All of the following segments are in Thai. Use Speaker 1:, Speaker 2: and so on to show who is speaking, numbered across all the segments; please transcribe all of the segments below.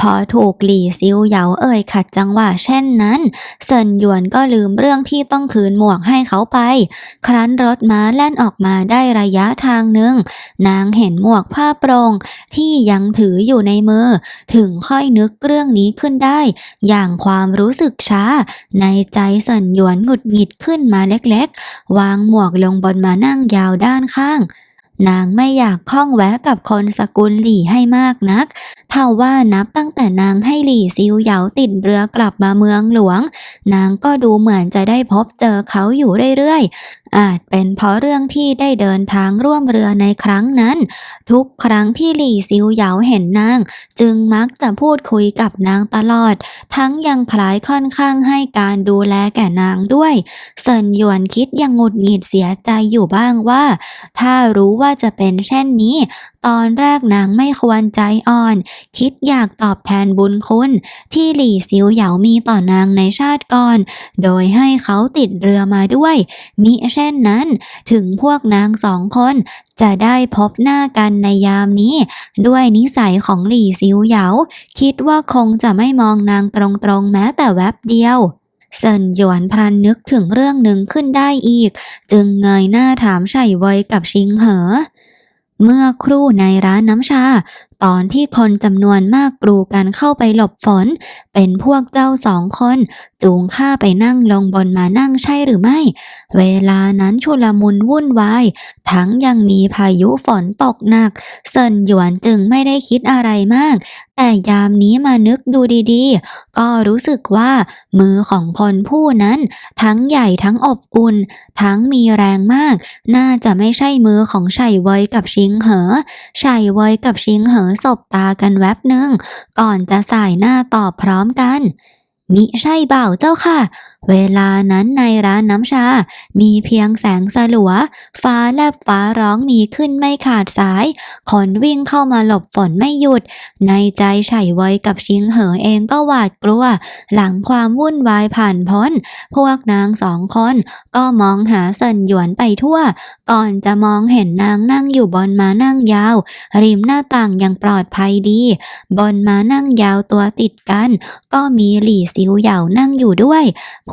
Speaker 1: พอถูกหลี่ซิวเหยาเอ่ยขัดจังหวะเช่นนั้นเซินหยวนก็ลืมเรื่องที่ต้องคืนหมวกให้เขาไป ครั้นรถม้าแล่นออกมาได้ระยะทางหนึ่ง นางเห็นหมวกผ้าโปรงที่ยังถืออยู่ในมือ ถึงค่อยนึกเรื่องนี้ขึ้นได้ อย่างความรู้สึกช้า ในใจเซินหยวนหงุดหงิดขึ้นมาเล็กๆ วางหมวกลงบนมานั่งยาวด้านข้าง นางไม่อยากข้องแวะกับคนสกุลหลี่ให้มากนัก เท่าว่านับตั้งแต่นางให้หลี่ซิวเหยาติดเรือกลับมาเมืองหลวง นางก็ดูเหมือนจะได้พบเจอเขาอยู่เรื่อยๆ อาจเป็นเพราะเรื่องที่ได้เดินทางร่วมเรือในครั้งนั้น ทุกครั้งที่หลี่ซิวเหยาเห็นนาง จึงมักจะพูดคุยกับนางตลอด ทั้งยังคล้ายค่อนข้างให้การดูแลแก่นางด้วยเซินหยวนคิดยังหงุดหงิดเสียใจอยู่บ้างว่า ถ้ารู้ว่าาจะเป็นเช่นนี้ ตอนแรกนางไม่ควรใจอ่อน คิดอยากตอบแทนบุญคุณ ที่หลี่ซิวเหยามีต่อนางในชาติก่อน โดยให้เขาติดเรือมาด้วย มิเช่นนั้น ถึงพวกนางสองคนจะได้พบหน้ากันในยามนี้ ด้วยนิสัยของหลี่ซิวเหยา คิดว่าคงจะไม่มองนางตรงๆแม้แต่แวบเดียว เซินหยวนพลันนึกถึงเรื่องหนึ่งขึ้นได้อีก จึงเงยหน้าถามไฉเวยกับชิงเหอ เมื่อครู่ในร้านน้ำชา ตอนที่คนจำนวนมากกรูกันเข้าไปหลบฝน เป็นพวกเจ้าสองคน จูงข้าไปนั่งลงบนมานั่งใช่หรือไม่ เวลานั้นชุลมุนวุ่นวาย ทั้งยังมีพายุฝนตกหนัก เซินหยวนจึงไม่ได้คิดอะไรมาก แต่ยามนี้มานึกดูดีๆ ก็รู้สึกว่า มือของคนผู้นั้น ทั้งใหญ่ทั้งอบอุ่น ทั้งมีแรงมาก น่าจะไม่ใช่มือของไฉเวยกับชิงเหอไฉเวยกับชิงเหอสบตากันแวบหนึ่ง ก่อนจะสายหน้าตอบพร้อมกัน มิใช่เบ่าเจ้าค่ะ เวลานั้นในร้านน้ำชา มีเพียงแสงสลัว ฟ้าแลบฟ้าร้องมีขึ้นไม่ขาดสาย คนวิ่งเข้ามาหลบฝนไม่หยุด ในใจไฉเวยกับชิงเหอเองก็หวาดกลัว หลังความวุ่นวายผ่านพ้น พวกนางสองคนก็มองหาเซินหยวนไปทั่ว ก่อนจะมองเห็นนางนั่งอยู่บนม้านั่งยาว ริมหน้าต่างอย่างปลอดภัยดี บนม้านั่งยาวตัวติดกัน ก็มีหลี่ซิวเหยานั่งอยู่ด้วย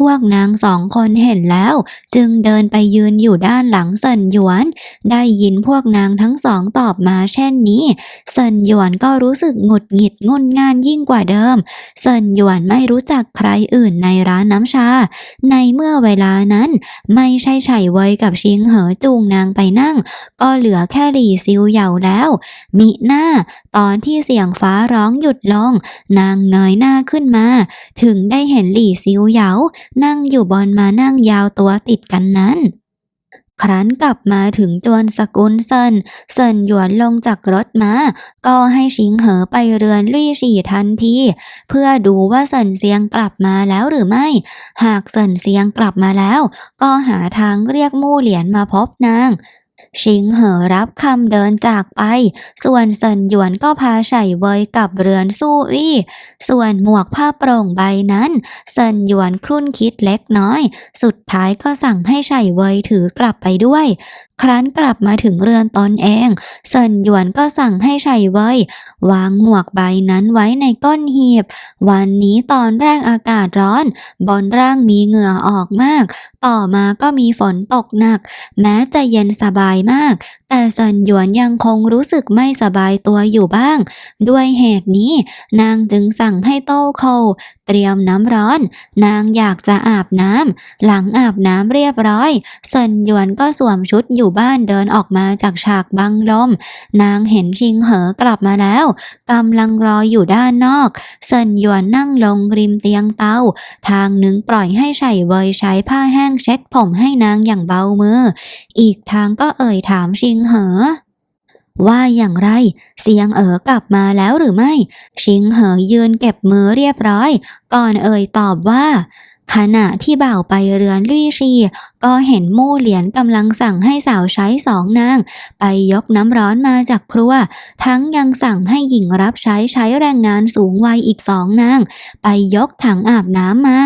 Speaker 1: วกนางสองคนเห็นแล้ว จึงเดินไปยืนอยู่ด้านหลังเซินหยวน ได้ยินพวกนางทั้งสองตอบมาเช่นนี้เซินหยวนก็รู้สึกหงุดหงิดงุนงานยิ่งกว่าเดิมเซินหยวนไม่รู้จักใครอื่นในร้านน้ำชา ในเมื่อเวลานั้น ไม่ใช่ไฉเวยกับชิงเหอจูงนางไปนั่ง ก็เหลือแค่หลี่ซิวเหยาแล้ว มิหน้า ตอนที่เสียงฟ้าร้องหยุดลง นางเงยหน้าขึ้นมา ถึงได้เห็นหลี่ซิวเหยานั่งอยู่บนมานั่งยาวตัวติดกันนั้น ครั้นกลับมาถึงจวนสกุลเซินเซินหยวนลงจากรถมา ก็ให้ชิงเหอไปเรือนลี่ฉี่ทันที เพื่อดูว่าเซินเซียงกลับมาแล้วหรือไม่ หากเซินเซียงกลับมาแล้ว ก็หาทางเรียกมู่เหลียนมาพบนาง ชิงเหอรับคำเดินจากไป ส่วนเซินหยวนก็พาไฉเวยกลับเรือนสู้อี้ ส่วนหมวกผ้าโปร่งใบนั้น เซินหยวนครุ่นคิดเล็กน้อย สุดท้ายก็สั่งให้ไฉเวยถือกลับไปด้วย ครั้นกลับมาถึงเรือนตนเอง เซินหยวนก็สั่งให้ไฉเวยวางหมวกใบนั้นไว้ในก้นหีบ วันนี้ตอนแรกอากาศร้อน บนร่างมีเหงื่อออกมาก ต่อมาก็มีฝนตกหนัก แม้จะเย็นสบายมาก แต่เซินหยวนยังคงรู้สึกไม่สบายตัวอยู่บ้าง ด้วยเหตุนี้ นางจึงสั่งให้โต้โควเตรียมน้ำร้อน นางอยากจะอาบน้ำหลังอาบน้ำเรียบร้อยเซินหยวนก็สวมชุดอยู่บ้านเดินออกมาจากฉากบังลม นางเห็นชิงเหอกลับมาแล้วกำลังรออยู่ด้านนอกเซินหยวนนั่งลงริมเตียงเตา ทางหนึ่งปล่อยให้ไฉเวยใช้ผ้าแห้งเช็ดผมให้นางอย่างเบามือ อีกทางก็เอ่ยถามชิงเหอ ว่าอย่างไร เสียงเอ๋อกลับมาแล้วหรือไม่ ชิงเหอยืนเก็บมือเรียบร้อย ก่อนเอ่ยตอบว่า ขณะที่บ่าวไปเรือนลี่ชี ก็เห็นมู่เหลียนกำลังสั่งให้สาวใช้สองนาง ไปยกน้ำร้อนมาจากครัว ทั้งยังสั่งให้หญิงรับใช้ใช้แรงงานสูงวัยอีกสองนาง ไปยกถังอาบน้ำมา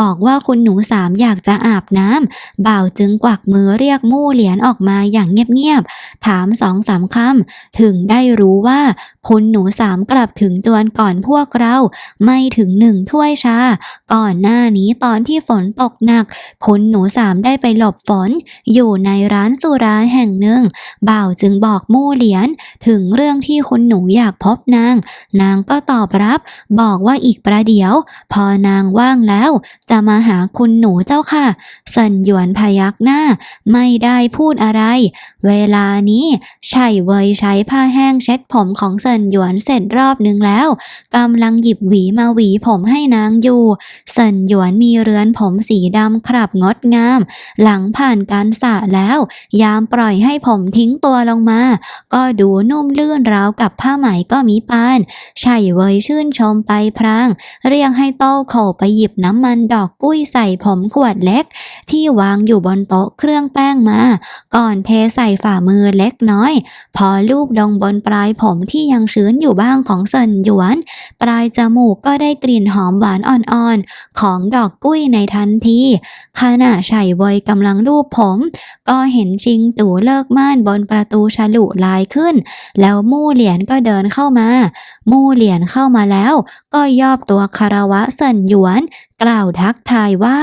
Speaker 1: บอกว่าคุณหนูสามอยากจะอาบน้ำบ่าวจึงกวักมือเรียกมู่เหลียนออกมาอย่างเงียบๆถามสองสามคำถึงได้รู้ว่า คุณหนูสามกลับถึงจวนก่อนพวกเรา ไม่ถึงหนึ่งถ้วยชา ก่อนหน้านี้ตอนที่ฝนตกหนัก คุณหนูสามได้ไปหลบฝน อยู่ในร้านสุราแห่งหนึ่ง บ่าวจึงบอกมู่เหลียน ถึงเรื่องที่คุณหนูอยากพบนาง นางก็ตอบรับ บอกว่าอีกประเดี๋ยว พอนางว่างแล้ว จะมาหาคุณหนูเจ้าค่ะเซินหยวนพยักหน้า ไม่ได้พูดอะไร เวลานี้ไช่เวยใช้ผ้าแห้งเช็ดผมของเซินหยวนเสร็จรอบนึงแล้วกำลังหยิบหวีมาหวีผมให้นางอยู่เซินหยวนมีีเรือนผมสีดำคลับงดงาม หลังผ่านการสระแล้ว ยามปล่อยให้ผมทิ้งตัวลงมา ก็ดูนุ่มลื่นราวกับผ้าไหมก็มีปานไช่เวยชื่นชมไปพราง เรียกให้โต้โขไปหยิบน้ำมันดอกกุ้ยใส่ผมขวดเล็ก ที่วางอยู่บนโต๊ะเครื่องแป้งมา ก่อนเทใส่ฝ่ามือเล็กน้อย พอลูบลงบนปลายผมที่ยังชื้นอยู่บ้างของเซินหยวน ปลายจมูกก็ได้กลิ่นหอมหวานอ่อนๆ ของดอกกุ้ยในทันทีขณะไฉเวยกำลังรูปผม ก็เห็นชิงตู่เลิกม่านบนประตูฉลุลายขึ้น แล้วมู่เหลียนก็เดินเข้ามา มู่เหลียนเข้ามาแล้ว ก็ยอบตัวคารวะเซินหยวน กล่าวทักทายว่า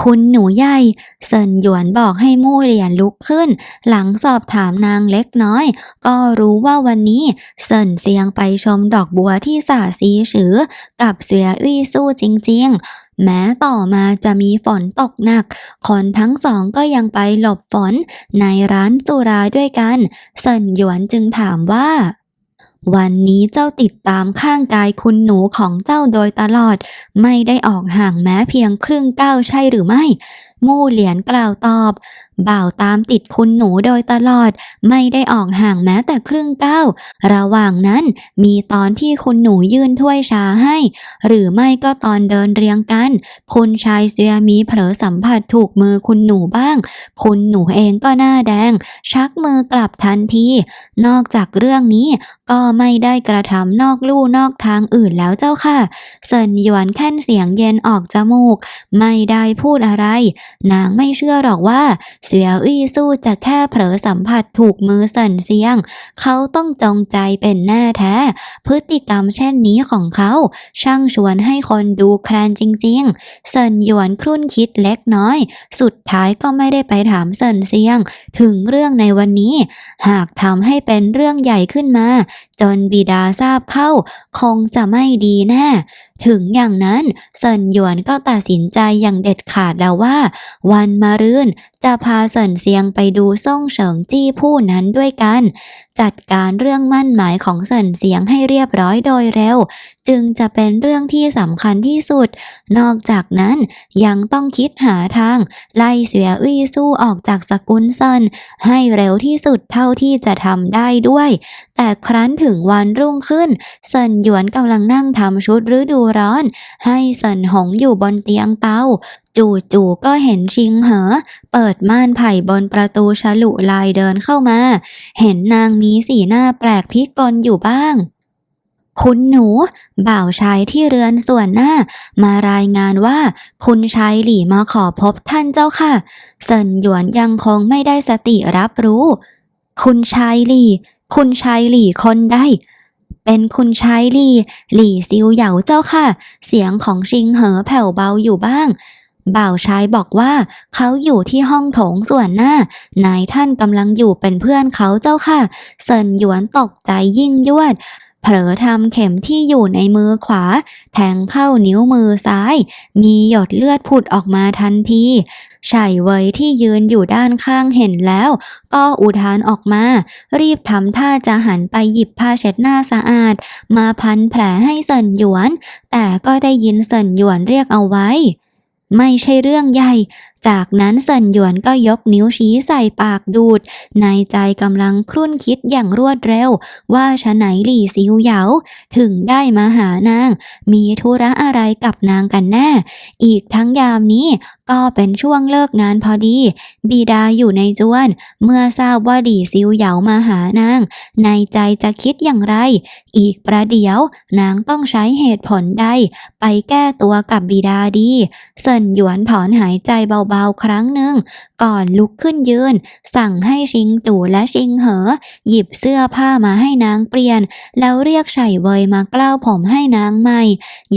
Speaker 1: คุณหนูใหญ่เซินหยวนบอกให้มู่เหลียนลุกขึ้น หลังสอบถามนางเล็กน้อย ก็รู้ว่าวันนี้เซินเซียงไปชมดอกบัวที่สาซีฉือ กับเสืออี้สู้จริง ๆ แม้ต่อมาจะมีฝนตกหนัก คนทั้งสองก็ยังไปหลบฝนในร้านสุราด้วยกัน เซินหยวนจึงถามว่า วันนี้เจ้าติดตามข้างกายคุณหนูของเจ้าโดยตลอด ไม่ได้ออกห่างแม้เพียงครึ่งก้าวใช่หรือไม่ มู่เหลียนกล่าวตอบ บ่าวตามติดคุณหนูโดยตลอด ไม่ได้ออกห่างแม้แต่ครึ่งก้าวระหว่างนั้นมีตอนที่คุณหนูยื่นถ้วยชาให้ หรือไม่ก็ตอนเดินเรียงกัน คุณชายเสียมีเผลอสัมผัสถูกมือคุณหนูบ้าง คุณหนูเองก็หน้าแดง ชักมือกลับทันที นอกจากเรื่องนี้ก็ไม่ได้กระทำนอกลู่นอกทางอื่นแล้วเจ้าค่ะเซินหยวนแค่นเสียงเย็นออกจมูก ไม่ได้พูดอะไรนางไม่เชื่อหรอกว่าเสียอี้สู้จะแค่เผลอสัมผัสถูกมือเซินเซียง เขาต้องจงใจเป็นแน่แท้ พฤติกรรมเช่นนี้ของเขา ช่างชวนให้คนดูแคลนจริง ๆเซินหยวนครุ่นคิดเล็กน้อย สุดท้ายก็ไม่ได้ไปถามเซินเซียง ถึงเรื่องในวันนี้ หากทำให้เป็นเรื่องใหญ่ขึ้นมา จนบิดาทราบเข้า คงจะไม่ดีแน่ถึงอย่างนั้นเซินหยวนก็ตัดสินใจอย่างเด็ดขาดแล้วว่าวันมารื่น จะพาเซินเซียงไปดูซ่งเฉิงจี้ผู้นั้นด้วยกัน จัดการเรื่องมั่นหมายของเซินเซียงให้เรียบร้อยโดยเร็ว จึงจะเป็นเรื่องที่สำคัญที่สุด นอกจากนั้นยังต้องคิดหาทาง ไล่เสียอี้สู้ออกจากสกุลเซินให้เร็วที่สุดเท่าที่จะทำได้ด้วย แต่ครั้นถึงวันรุ่งขึ้นเซินหยวนกำลังนั่งทำชุดฤดูร้อน ให้เซินหงอยู่บนเตียงเตาจู่ๆก็เห็นชิงเหอ เปิดม่านไผ่บนประตูฉลุลายเดินเข้ามา เห็นนางมีสีหน้าแปลกพิกลอยู่บ้าง คุณหนู บ่าวชายที่เรือนส่วนหน้า มารายงานว่า คุณชายหลี่มาขอพบท่านเจ้าค่ะ เซินหยวนยังคงไม่ได้สติรับรู้ คุณชายหลี่ คุณชายหลี่คนใดเป็นคุณชายหลี่ หลี่ซิวเหยาเจ้าค่ะ เสียงของชิงเหอแผ่วเบาอยู่บ้าง บ่าวชายบอกว่าเขาอยู่ที่ห้องโถงส่วนหน้า นายท่านกำลังอยู่เป็นเพื่อนเขาเจ้าค่ะ เซินหยวนตกใจยิ่งยวด เผลอทำเข็มที่อยู่ในมือขวา แทงเข้านิ้วมือซ้าย มีหยดเลือดผุดออกมาทันทีไฉเวยที่ยืนอยู่ด้านข้างเห็นแล้ว ก็อุทานออกมา รีบทำท่าจะหันไปหยิบผ้าเช็ดหน้าสะอาด มาพันแผลให้เซินหยวน แต่ก็ได้ยินเซินหยวนเรียกเอาไว้ ไม่ใช่เรื่องใหญ่ จากนั้นเซินหยวนก็ยกนิ้วชี้ใส่ปากดูด ในใจกำลังครุ่นคิดอย่างรวดเร็ว ว่าฉะไหนหลี่ซิวเหยา ถึงได้มาหานาง มีธุระอะไรกับนางกันแน่ อีกทั้งยามนี้ก็เป็นช่วงเลิกงานพอดีบิดาอยู่ในจวน เมื่อทราบว่าหลี่ซิวเหยามาหานาง ในใจจะคิดอย่างไร อีกประเดี๋ยวนางต้องใช้เหตุผลใด ไปแก้ตัวกับบิดาดี เซินหยวนถอนหายใจเบาๆ ครั้งหนึ่ง ก่อนลุกขึ้นยืน สั่งให้ชิงตู่และชิงเหอ หยิบเสื้อผ้ามาให้นางเปลี่ยน แล้วเรียกไฉเวยมากล้าวผมให้นางใหม่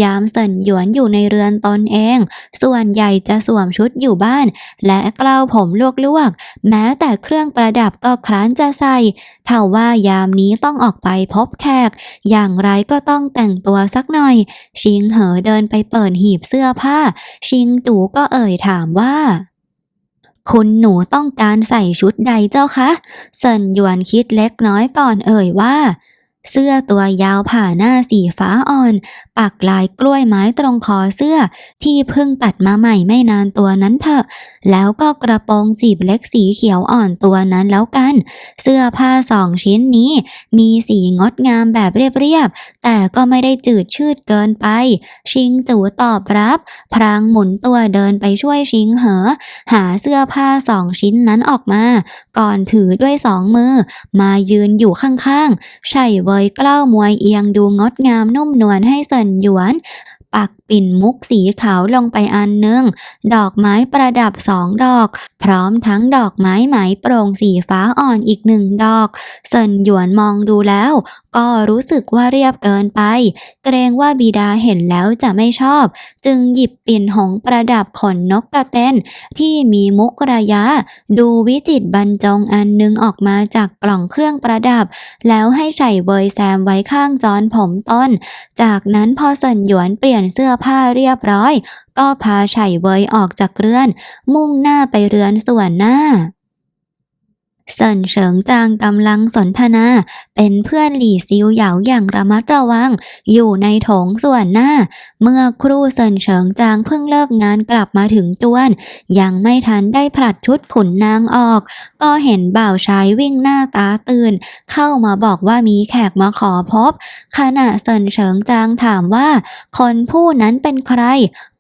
Speaker 1: ยามเซินหยวนอยู่ในเรือนตนเอง ส่วนใหญ่จะสวมชุดอยู่บ้าน และกล้าวผมลวกๆ แม้แต่เครื่องประดับก็คร้านจะใส่เท่าว่ายามนี้ต้องออกไปพบแขก อย่างไรก็ต้องแต่งตัวสักหน่อย ชิงเหอเดินไปเปิดหีบเสื้อผ้า ชิงตู่ก็เอ่ยถามว่าคุณหนูต้องการใส่ชุดใดเจ้าคะ เซินหยวนคิดเล็กน้อยก่อนเอ่ยว่า เสื้อตัวยาวผ่าหน้าสีฟ้าอ่อน ปักลายกล้วยไม้ตรงคอเสื้อ ที่เพิ่งตัดมาใหม่ไม่นานตัวนั้นเถอะ แล้วก็กระโปรงจีบเล็กสีเขียวอ่อนตัวนั้นแล้วกัน เสื้อผ้าสองชิ้นนี้ มีสีงดงามแบบเรียบๆ แต่ก็ไม่ได้จืดชืดเกินไป ชิงจูตอบรับ พรางหมุนตัวเดินไปช่วยชิงเหอ หาเสื้อผ้าสองชิ้นนั้นออกมา ก่อนถือด้วยสองมือ มายืนอยู่ข้างๆไฉเวยกล้าวมวยเอียงดูงดงามนุ่มนวลให้เซินหยวน ปักปิ่นมุกสีขาวลงไปอันหนึ่งดอกไม้ประดับสองดอก พร้อมทั้งดอกไม้ไหมโปร่งสีฟ้าอ่อนอีกหนึ่งดอก เซินหยวนมองดูแล้ว ก็รู้สึกว่าเรียบเกินไป เกรงว่าบิดาเห็นแล้วจะไม่ชอบ จึงหยิบปิ่นหงประดับขนนกกระเต้น ที่มีมุกระยะ ดูวิจิตบรรจงอันหนึงออกมาจากกล่องเครื่องประดับ แล้วให้ใส่เบยแซมไว้ข้างจอนผมต้น จากนั้นพอเซินหยวนเปลี่ยนเสื้อผ้าเรียบร้อย ก็พาไฉเวยออกจากเรือน มุ่งหน้าไปเรือนส่วนหน้า เซินเฉิงจางกำลังสนทนา เป็นเพื่อนหลี่ซิวเหยาอย่างระมัดระวัง อยู่ในโถงส่วนหน้า เมื่อครู่เซินเฉิงจางเพิ่งเลิกงานกลับมาถึงจวน ยังไม่ทันได้ผลัดชุดขุนนางออก ก็เห็นบ่าวชายวิ่งหน้าตาตื่น เข้ามาบอกว่ามีแขกมาขอพบ ขณะเซินเฉิงจางถามว่า คนผู้นั้นเป็นใคร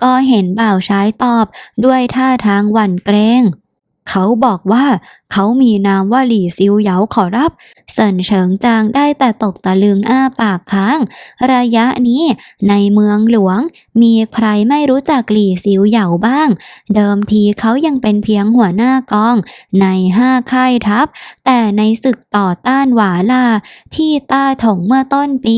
Speaker 1: ก็เห็นบ่าวชายตอบ ด้วยท่าทางหวั่นเกรงเขาบอกว่า เขามีนามว่าหลี่ซิวเหยาขอรับเซินเฉิงจางได้แต่ตกตะลึงอ้าปากค้าง ระยะนี้ในเมืองหลวง มีใครไม่รู้จักหลี่ซิวเหยาบ้าง เดิมทีเขายังเป็นเพียงหัวหน้ากอง ในห้าค่ายทัพ แต่ในศึกต่อต้านหวาลาที่ต้าถงเมื่อต้นปี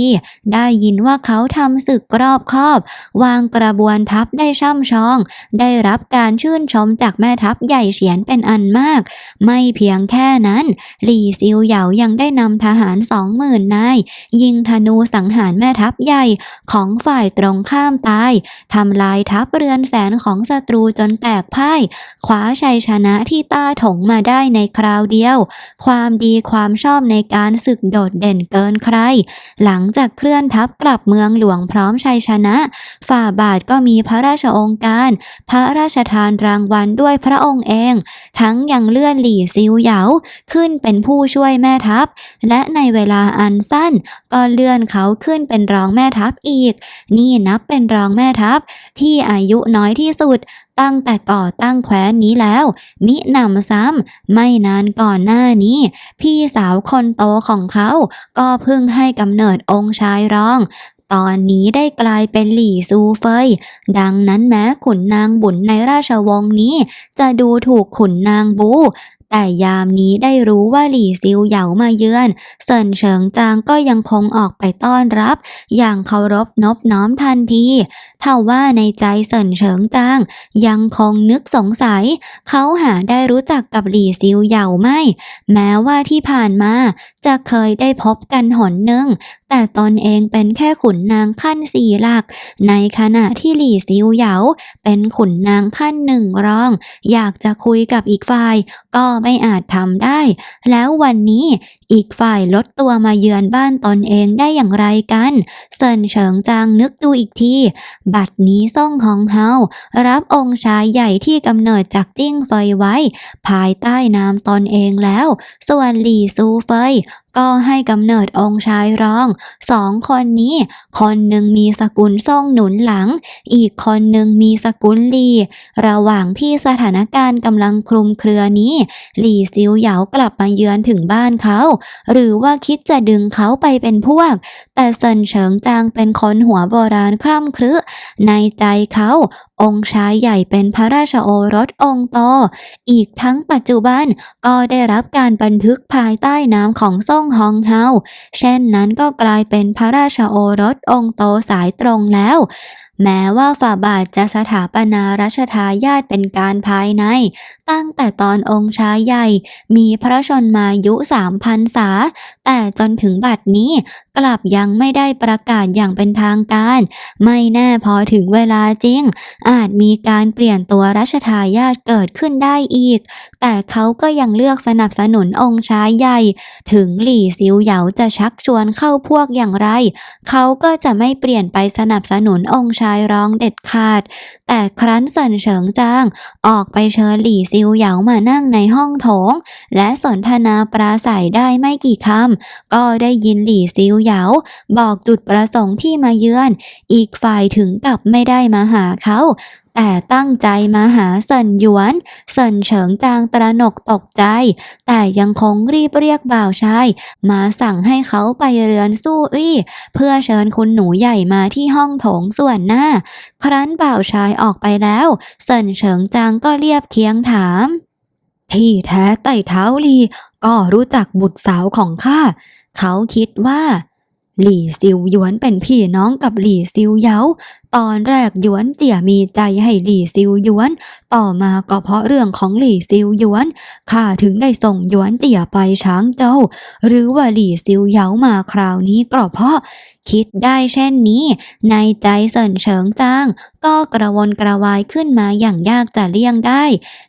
Speaker 1: ได้ยินว่าเขาทำศึกรอบคอบ วางกระบวนทัพได้ช่ำชอง ได้รับการชื่นชมจากแม่ทัพใหญ่เฉียนเป็นอันมาก ไม่เพียงแค่นั้น หลี่ซิวเหยายังได้นำทหารสองหมื่นนาย ยิงธนูสังหารแม่ทัพใหญ่ของฝ่ายตรงข้ามตายทำลายทัพเรือนแสนของศัตรูจนแตกพ่ายคว้าชัยชนะที่ต้าถงมาได้ในคราวเดียว ความดีความชอบในการศึกโดดเด่นเกินใคร หลังจากเคลื่อนทัพกลับเมืองหลวงพร้อมชัยชนะ ฝ่าบาทก็มีพระราชองค์การ พระราชทานรางวัลด้วยพระองค์เอง ทั้งยังเลื่อนหลี่ซิวเหยาขึ้นเป็นผู้ช่วยแม่ทัพ และในเวลาอันสั้นก็เลื่อนเขาขึ้นเป็นรองแม่ทัพอีก นี่นับเป็นรองแม่ทัพ ที่อายุน้อยที่สุดตั้งแต่ก่อตั้งแคว้นนี้แล้ว มิหนำซ้ำไม่นานก่อนหน้านี้ พี่สาวคนโตของเขา ก็เพิ่งให้กำเนิดองค์ชายรอง ตอนนี้ได้กลายเป็นหลี่ซูเฟย ดังนั้นแม้ขุนนางบุญในราชวงศ์นี้ จะดูถูกขุนนางบูแต่ยามนี้ได้รู้ว่าหลี่ซิวเหยามาเยือน เซินเฉิงจางก็ยังคงออกไปต้อนรับ อย่างเคารพนบน้อมทันทีเท่าว่าในใจเซินเฉิงจาง ยังคงนึกสงสัย เขาหาได้รู้จักกับหลี่ซิวเหยาไม่ แม้ว่าที่ผ่านมา จะเคยได้พบกันหนหนึ่งแต่ตนเองเป็นแค่ขุนนางขั้นสี่หลัก ในขณะที่หลี่ซิวเหยาเป็นขุนนางขั้นหนึ่งรอง อยากจะคุยกับอีกฝ่ายก็ไม่อาจทำได้ แล้ววันนี้อีกฝ่ายลดตัวมาเยือนบ้านตนเองได้อย่างไรกันเซินเฉิงจางนึกดูอีกที บัดนี้ซ่งฮองเฮารับองค์ชายใหญ่ที่กำเนิดจากจิ้งเฟยไว้ ภายใต้นามตนเองแล้ว ส่วนหลี่ซูเฟยก็ให้กำเนิดองค์ชายรอง สองคนนี้ คนหนึ่งมีสกุลซ่งหนุนหลัง อีกคนหนึ่งมีสกุลหลีระหว่างที่สถานการณ์กำลังคลุมเครือนี้ หลี่ซิวเหยากลับมาเยือนถึงบ้านเขาหรือว่าคิดจะดึงเขาไปเป็นพวก แต่เซินเฉิงจางเป็นคนหัวโบราณคร่ำครึในใจเขาองค์ชายใหญ่เป็นพระราชโอรสองค์โต อีกทั้งปัจจุบันก็ได้รับการบันทึกภายใต้นามของซ่งฮองเฮา เช่นนั้นก็กลายเป็นพระราชโอรสองค์โตสายตรงแล้ว แม้ว่าฝ่าบาทจะสถาปนารัชทายาทเป็นการภายใน ตั้งแต่ตอนองค์ชายใหญ่ มีพระชนมายุสามพันษา แต่จนถึงบัดนี้กลับยังไม่ได้ประกาศอย่างเป็นทางการ ไม่แน่พอถึงเวลาจริงอาจมีการเปลี่ยนตัวรัชทายาทเกิดขึ้นได้อีก แต่เขาก็ยังเลือกสนับสนุนองค์ชายใหญ่ ถึงหลี่ซิวเหยาจะชักชวนเข้าพวกอย่างไร เขาก็จะไม่เปลี่ยนไปสนับสนุนองค์ชายรองเด็ดขาด แต่ครั้นสันเฉิงจาง ออกไปเชิญหลี่ซิวเหยามานั่งในห้องโถง และสนทนาปราศัยได้ไม่กี่คำ ก็ได้ยินหลี่ซิวเหยาบอกจุดประสงค์ที่มาเยือน อีกฝ่ายถึงกับไม่ได้มาหาเขา แต่ตั้งใจมาหาเซินหยวนเซินเฉิงจางตระหนกตกใจ แต่ยังคงรีบเรียกบ่าวชาย มาสั่งให้เขาไปเรือนสู้อี้เพื่อเชิญคุณหนูใหญ่มาที่ห้องโถงส่วนหน้า ครั้นบ่าวชายออกไปแล้วเซินเฉิงจางก็เรียบเคียงถาม ที่แท้ไต่เท้าลี ก็รู้จักบุตรสาวของข้าเขาคิดว่าหลี่ซิวหยวนเป็นพี่น้องกับหลี่ซิวเยา ตอนแรกหยวนเตี่ยมีใจให้หลี่ซิวหยวน ต่อมาก็เพราะเรื่องของหลี่ซิวหยวนข้าถึงได้ส่งหยวนเตี่ยไปช้างเจ้า หรือว่าหลี่ซิวเหยามาคราวนี้ก็เพราะคิดได้เช่นนี้ ในใจเซินเฉิงจางก็กระวนกระวายขึ้นมาอย่างยากจะเลี่ยงได้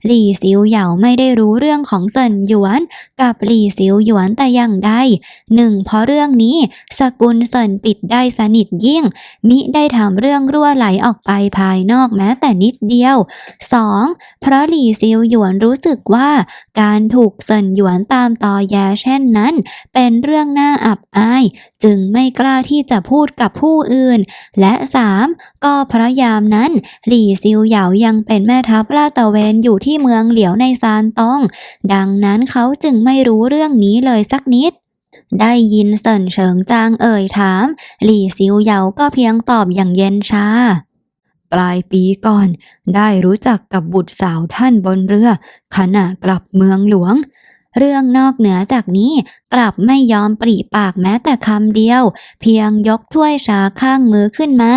Speaker 1: หลี่ซิวเหยาไม่ได้รู้เรื่องของเซินหยวน กับหลี่ซิวหยวนแต่อย่างใดหนึ่งเพราะเรื่องนี้ สกุลเซินปิดได้สนิทยิ่ง มิได้ทำเรื่องรั่วไหลออกไปภายนอกแม้แต่นิดเดียว 2. เพราะหลี่ซิวหยวนรู้สึกว่าการถูกเซินหยวนตามตอแยเช่นนั้น เป็นเรื่องน่าอับอาย จึงไม่กล้าที่จะพูดกับผู้อื่น และ 3. ก็เพราะยามนั้น หลี่ซิวเหยายังเป็นแม่ทัพลาตะเวนอยู่ที่เมืองเหลียวในซานตอง ดังนั้นเขาจึงไม่รู้เรื่องนี้เลยสักนิด ได้ยินเสินเฉิงจางเอ่ยถาม หลี่ซิวเหยาก็เพียงตอบอย่างเย็นชา ปลายปีก่อน ได้รู้จักกับบุตรสาวท่านบนเรือ ขณะกลับเมืองหลวง เรื่องนอกเหนือจากนี้กลับไม่ยอมปรีปากแม้แต่คำเดียว เพียงยกถ้วยชาข้างมือขึ้นมา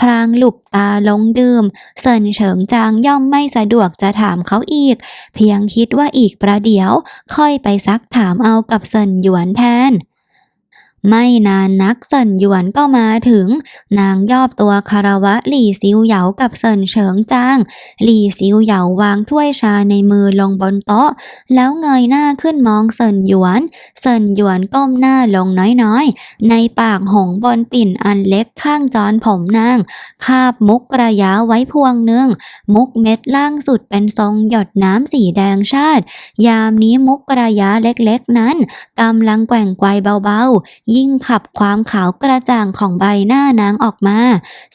Speaker 1: พรางหลุบตาลงดื่ม เซินเฉิงจางย่อมไม่สะดวกจะถามเขาอีก เพียงคิดว่าอีกประเดี๋ยว ค่อยไปซักถามเอากับเซินหยวนแทน ไม่นานนักเซินหยวนก็มาถึง นางยอบตัวคารวะหลี่ซิวเหยากับเซินเฉิงจาง หลี่ซิวเหยาวางถ้วยชาในมือลงบนโต๊ะ แล้วเงยหน้าขึ้นมองเซินหยวน เซินหยวนก้มหน้าลงน้อยๆ ในปากหงบนปิ่นอันเล็กข้างจอนผมนาง คาบมุกระยะไว้พวงหนึ่ง มุกเม็ดล่างสุดเป็นทรงหยดน้ำสีแดงชาติ ยามนี้มุกระยะเล็กๆนั้นกำลังแกว่งไกวเบาๆยิ่งขับความขาวกระจ่างของใบหน้านางออกมา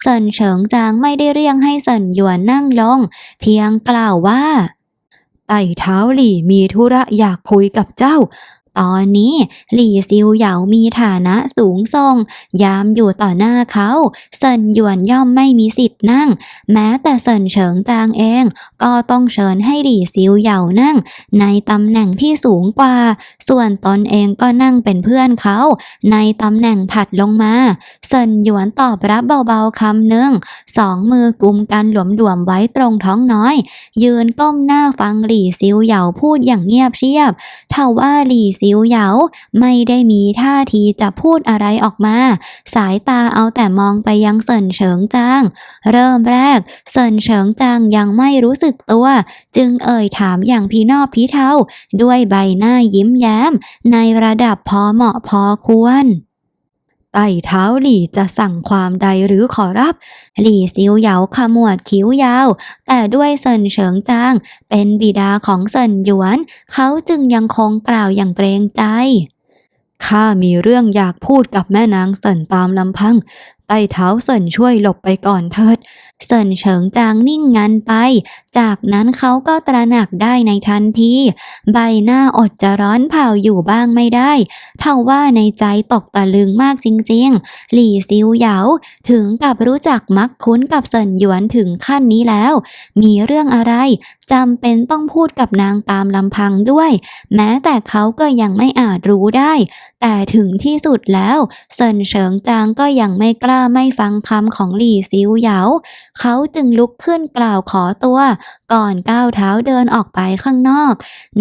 Speaker 1: เซินเฉิงจางไม่ได้เรียกให้เซินหยวนนั่งลง เพียงกล่าวว่าไต่เท้าหลี่มีธุระอยากคุยกับเจ้า ตอนนี้หลี่ซิวเหยามีฐานะสูงส่ง ยามอยู่ต่อหน้าเขาเซินหยวนย่อมไม่มีสิทธิ์นั่ง แม้แต่เซินเฉิงจางเอง ก็ต้องเชิญให้หลี่ซิวเหยานั่ง ในตำแหน่งที่สูงกว่า ส่วนตนเองก็นั่งเป็นเพื่อนเขา ในตำแหน่งถัดลงมาเซินหยวนตอบรับเบาๆคำหนึ่งสองมือกุมกันหลวมๆไว้ตรงท้องน้อย ยืนก้มหน้าฟังหลี่ซิวเหยาพูดอย่างเงียบเชียบทว่าหลี่ซิวเหยาไม่ได้มีท่าทีจะพูดอะไรออกมา สายตาเอาแต่มองไปยังเซินเฉิงจาง เริ่มแรกเซินเฉิงจางยังไม่รู้สึกตัว จึงเอ่ยถามอย่างพี่นอบพี่เทาด้วยใบหน้ายิ้มแย้ม ในระดับพอเหมาะพอควร ไต่เท้าหลี่จะสั่งความใดหรือขอรับ หลี่ซิวเหยาขมวดคิ้วยาว แต่ด้วยเซินเฉิงจาง เป็นบิดาของเซินหยวน เขาจึงยังคงกล่าวอย่างเกรงใจข้ามีเรื่องอยากพูดกับแม่นางเซินตามลำพังไต้เท้าเซินช่วยหลบไปก่อนเถิด เซินเฉิงจางนิ่งงันไป จากนั้นเขาก็ตระหนักได้ในทันที ใบหน้าอดจะร้อนเผาอยู่บ้างไม่ได้เท่าว่าในใจตกตะลึงมากจริงๆ หลี่ซิวเหยาถึงกับรู้จักมักคุ้นกับเซินหยวนถึงขั้นนี้แล้ว มีเรื่องอะไร จำเป็นต้องพูดกับนางตามลำพังด้วย แม้แต่เขาก็ยังไม่อาจรู้ได้ แต่ถึงที่สุดแล้วเซินเฉิงจางก็ยังไม่กล้าไม่ฟังคำของหลี่ซิวเหยาเขาจึงลุกขึ้นกล่าวขอตัว ก่อนก้าวเท้าเดินออกไปข้างนอก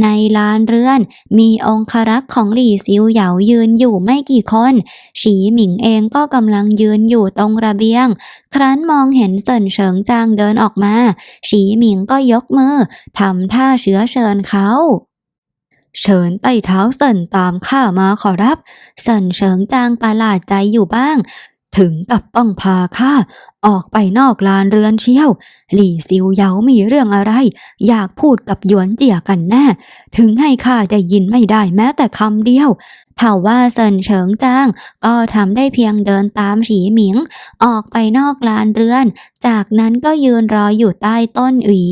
Speaker 1: ในลานเรือน มีองครักษ์ของหลี่ซิวเหยายืนอยู่ไม่กี่คนฉีหมิงเองก็กำลังยืนอยู่ตรงระเบียง ครั้นมองเห็นเซินเฉิงจางเดินออกมาฉีหมิงก็ยกมือทำท่าเชื้อเชิญเขาเชิญไต่เท้าเซินตามข้ามาขอรับเซินเฉิงจางประหลาดใจอยู่บ้าง ถึงกับต้องพาข้าออกไปนอกลานเรือนเชี่ยว หลี่ซิวเยามีเรื่องอะไร อยากพูดกับหยวนเจียกันแน่ ถึงให้ข้าได้ยินไม่ได้แม้แต่คำเดียวถ้าว่าเซินเฉิงจางก็ทำได้เพียงเดินตามฉีหมิง ออกไปนอกลานเรือน จากนั้นก็ยืนรออยู่ใต้ต้นหวี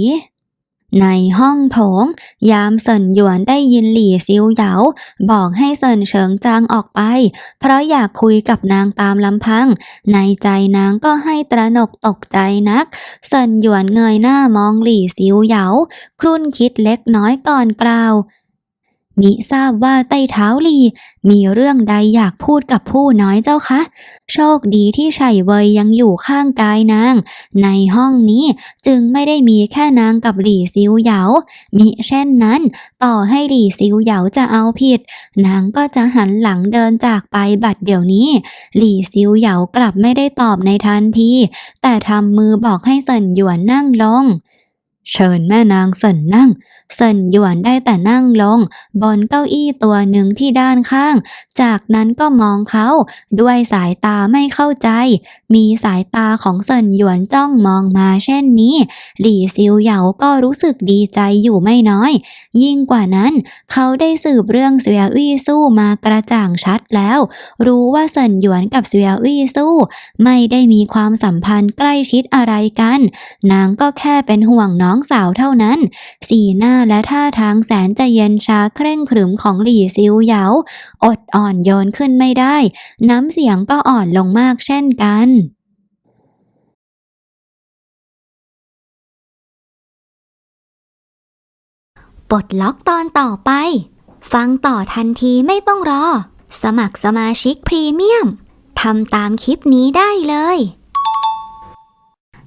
Speaker 1: ในห้องโถง ยามเซินหยวนได้ยินหลี่ซิวเหยาบอกให้เซินเฉิงจางออกไป เพราะอยากคุยกับนางตามลำพัง ในใจนางก็ให้ตระหนกตกใจนัก เซินหยวนเงยหน้ามองหลี่ซิวเหยาครุ่นคิดเล็กน้อยก่อนกล่าว มิทราบว่าไต้เท้าหลี มีเรื่องใดอยากพูดกับผู้น้อยเจ้าคะ โชคดีที่ไฉเวยยังอยู่ข้างกายนาง ในห้องนี้จึงไม่ได้มีแค่นางกับหลี่ซิวเหยา มิเช่นนั้น ต่อให้หลี่ซิวเหยาจะเอาผิด นางก็จะหันหลังเดินจากไปบัดเดี๋ยวนี้ หลี่ซิวเหยากลับไม่ได้ตอบในทันที แต่ทำมือบอกให้เซินหยวนนั่งลง เชิญแม่นางเซินนั่งเซินหยวนได้แต่นั่งลง บนเก้าอี้ตัวหนึ่งที่ด้านข้าง จากนั้นก็มองเขาด้วยสายตาไม่เข้าใจ มีสายตาของเซินหยวนจ้องมองมาเช่นนี้ หลี่ซิวเหยาก็รู้สึกดีใจอยู่ไม่น้อย ยิ่งกว่านั้น เขาได้สืบเรื่องเสวียอี้สู้มากระจ่างชัดแล้ว รู้ว่าเซินหยวนกับเสวียอี้สู้ ไม่ได้มีความสัมพันธ์ใกล้ชิดอะไรกัน นางก็แค่เป็นห่วงน้ององสาวเท่านั้น สีหน้าและท่าทางแสนจะเย็นชาเคร่งขรึมของหลี่ซิวเหยาอดอ่อนโยนขึ้นไม่ได้ น้ำเสียงก็อ่อนลงมากเช่นกัน
Speaker 2: ปลดล็อกตอนต่อไป ฟังต่อทันทีไม่ต้องรอ สมัครสมาชิกพรีเมียมทำตามคลิปนี้ได้เลย